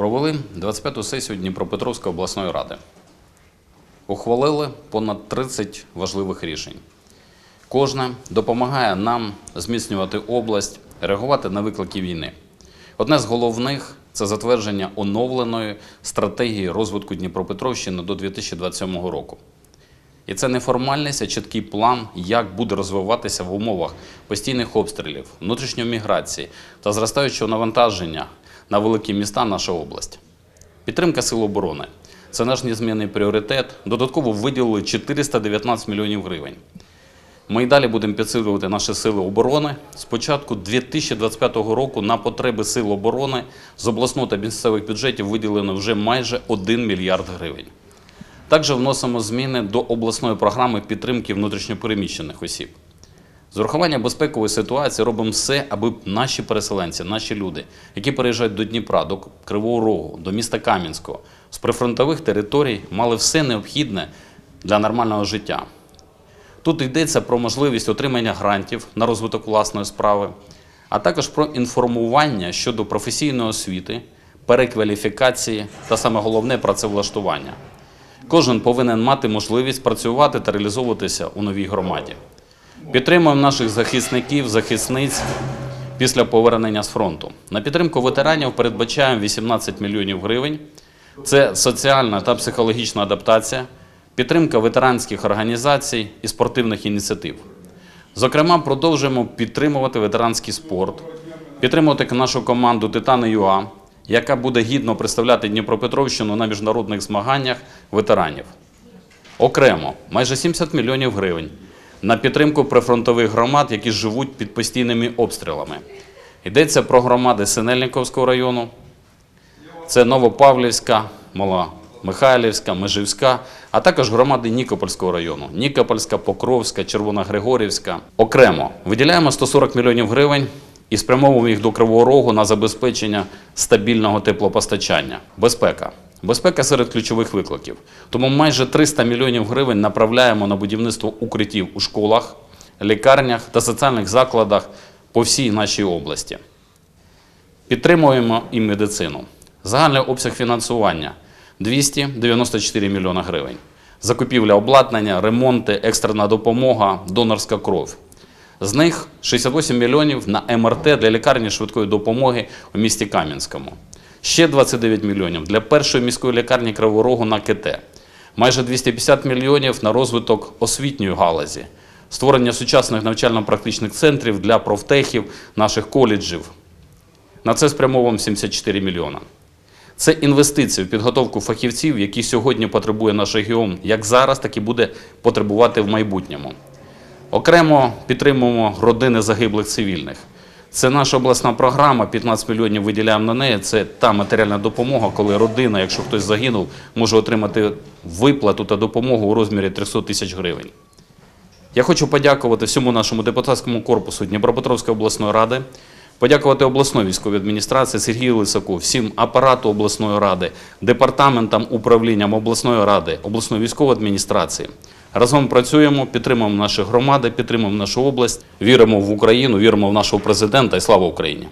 Провели 25-ту сесію Дніпропетровської обласної ради. Ухвалили понад 30 важливих рішень. Кожне допомагає нам зміцнювати область, реагувати на виклики війни. Одне з головних це затвердження оновленої стратегії розвитку Дніпропетровщини до 2027 року. І це не формальність, а чіткий план, як буде розвиватися в умовах постійних обстрілів, внутрішньої міграції та зростаючого навантаження на великі міста наша область. Підтримка сил оборони це наш незмінний пріоритет. Додатково виділили 419 мільйонів гривень. Ми й далі будемо підсилювати наші сили оборони. З початку 2025 року на потреби сил оборони з обласного та місцевих бюджетів виділено вже майже 1 мільярд гривень. Також вносимо зміни до обласної програми підтримки внутрішньопереміщених осіб. З урахування безпекової ситуації робимо все, аби наші переселенці, наші люди, які переїжджають до Дніпра, до Кривого Рогу, до міста Кам'янського, з прифронтових територій мали все необхідне для нормального життя. Тут йдеться про можливість отримання грантів на розвиток власної справи, а також про інформування щодо професійної освіти, перекваліфікації та саме головне працевлаштування. Кожен повинен мати можливість працювати та реалізовуватися у новій громаді. Підтримуємо наших захисників, захисниць після повернення з фронту. На підтримку ветеранів передбачаємо 18 мільйонів гривень. Це соціальна та психологічна адаптація, підтримка ветеранських організацій і спортивних ініціатив. Зокрема, продовжуємо підтримувати ветеранський спорт, підтримувати нашу команду Титани ЮА, яка буде гідно представляти Дніпропетровщину на міжнародних змаганнях ветеранів. Окремо майже 70 мільйонів гривень на підтримку прифронтових громад, які живуть під постійними обстрілами. Йдеться про громади Синельниковського району, це Новопавлівська, Маломихайлівська, Межівська, а також громади Нікопольського району, Нікопольська, Покровська, Червоногригорівська. Окремо виділяємо 140 мільйонів гривень і спрямовуємо їх до Кривого Рогу на забезпечення стабільного теплопостачання. Безпека. Безпека серед ключових викликів. Тому майже 300 мільйонів гривень направляємо на будівництво укриттів у школах, лікарнях та соціальних закладах по всій нашій області. Підтримуємо і медицину. Загальний обсяг фінансування 294 мільйона гривень. Закупівля обладнання, ремонти, екстрена допомога, донорська кров. З них 68 мільйонів на МРТ для лікарні швидкої допомоги у місті Кам'янському. Ще 29 мільйонів для першої міської лікарні Кривого Рогу на КТ. Майже 250 мільйонів на розвиток освітньої галузі, створення сучасних навчально-практичних центрів для профтехів наших коледжів. На це спрямовуємо 74 мільйона. Це інвестиції в підготовку фахівців, які сьогодні потребує наш регіон, як зараз, так і буде потребувати в майбутньому. Окремо підтримуємо родини загиблих цивільних. Це наша обласна програма, 15 мільйонів виділяємо на неї. Це та матеріальна допомога, коли родина, якщо хтось загинув, може отримати виплату та допомогу у розмірі 300 тисяч гривень. Я хочу подякувати всьому нашому депутатському корпусу Дніпропетровської обласної ради, подякувати обласної військовій адміністрації Сергію Лисаку, всім апарату обласної ради, департаментам управлінням обласної ради, обласної військової адміністрації. Разом працюємо, підтримуємо наші громади, підтримуємо нашу область, віримо в Україну, віримо в нашого президента і слава Україні!